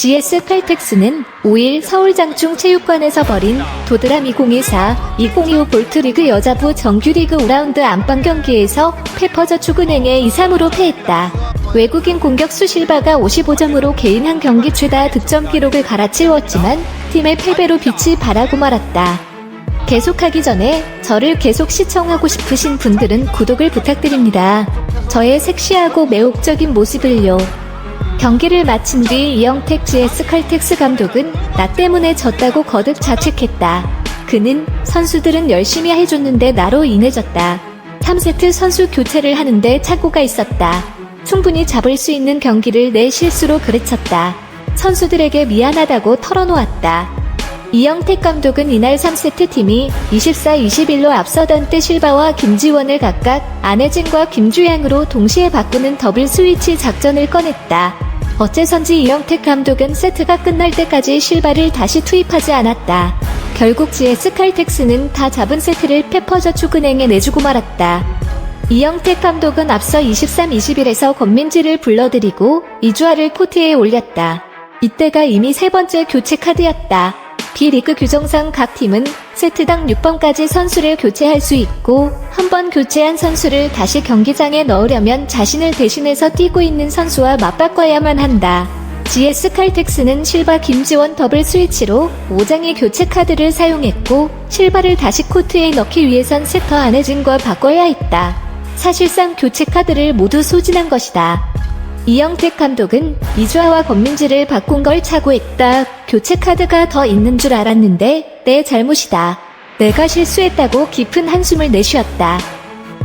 GS 칼텍스는 5일 서울장충 체육관에서 벌인 도드람 2024, 2025 볼트리그 여자부 정규리그 5라운드 안방 경기에서 페퍼저축은행에 2-3으로 패했다. 외국인 공격수 실바가 55점으로 개인 한 경기 최다 득점 기록을 갈아치웠지만 팀의 패배로 빛이 발하고 말았다. 계속하기 전에 저를 계속 시청하고 싶으신 분들은 구독을 부탁드립니다. 저의 섹시하고 매혹적인 모습을요. 경기를 마친 뒤 이영택 GS 칼텍스 감독은 나 때문에 졌다고 거듭 자책했다. 그는 선수들은 열심히 해줬는데 나로 인해 졌다. 3세트 선수 교체를 하는데 착오가 있었다. 충분히 잡을 수 있는 경기를 내 실수로 그르쳤다. 선수들에게 미안하다고 털어놓았다. 이영택 감독은 이날 3세트 팀이 24-21로 앞서던 때 실바와 김지원을 각각 안혜진과 김주양으로 동시에 바꾸는 더블 스위치 작전을 꺼냈다. 어째선지 이영택 감독은 세트가 끝날 때까지 실바를 다시 투입하지 않았다. 결국 GS 칼텍스는 다 잡은 세트를 페퍼저축은행에 내주고 말았다. 이영택 감독은 앞서 23-21에서 권민지를 불러들이고 이주아를 코트에 올렸다. 이때가 이미 세 번째 교체 카드였다. B리그 규정상 각 팀은 세트당 6번까지 선수를 교체할 수 있고 한 번 교체한 선수를 다시 경기장에 넣으려면 자신을 대신해서 뛰고 있는 선수와 맞바꿔야만 한다. GS 칼텍스는 실바 김지원 더블 스위치로 5장의 교체 카드를 사용했고 실바를 다시 코트에 넣기 위해선 세터 안혜진과 바꿔야 했다. 사실상 교체 카드를 모두 소진한 것이다. 이영택 감독은 이주아와 권민지를 바꾼 걸 착오했다. 교체 카드가 더 있는 줄 알았는데 내 잘못이다. 내가 실수했다고 깊은 한숨을 내쉬었다.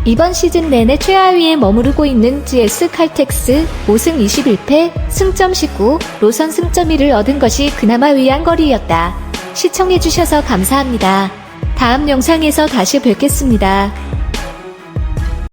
이번 시즌 내내 최하위에 머무르고 있는 GS 칼텍스 5승 21패 승점 19 로선 승점 1을 얻은 것이 그나마 위안거리였다. 시청해주셔서 감사합니다. 다음 영상에서 다시 뵙겠습니다.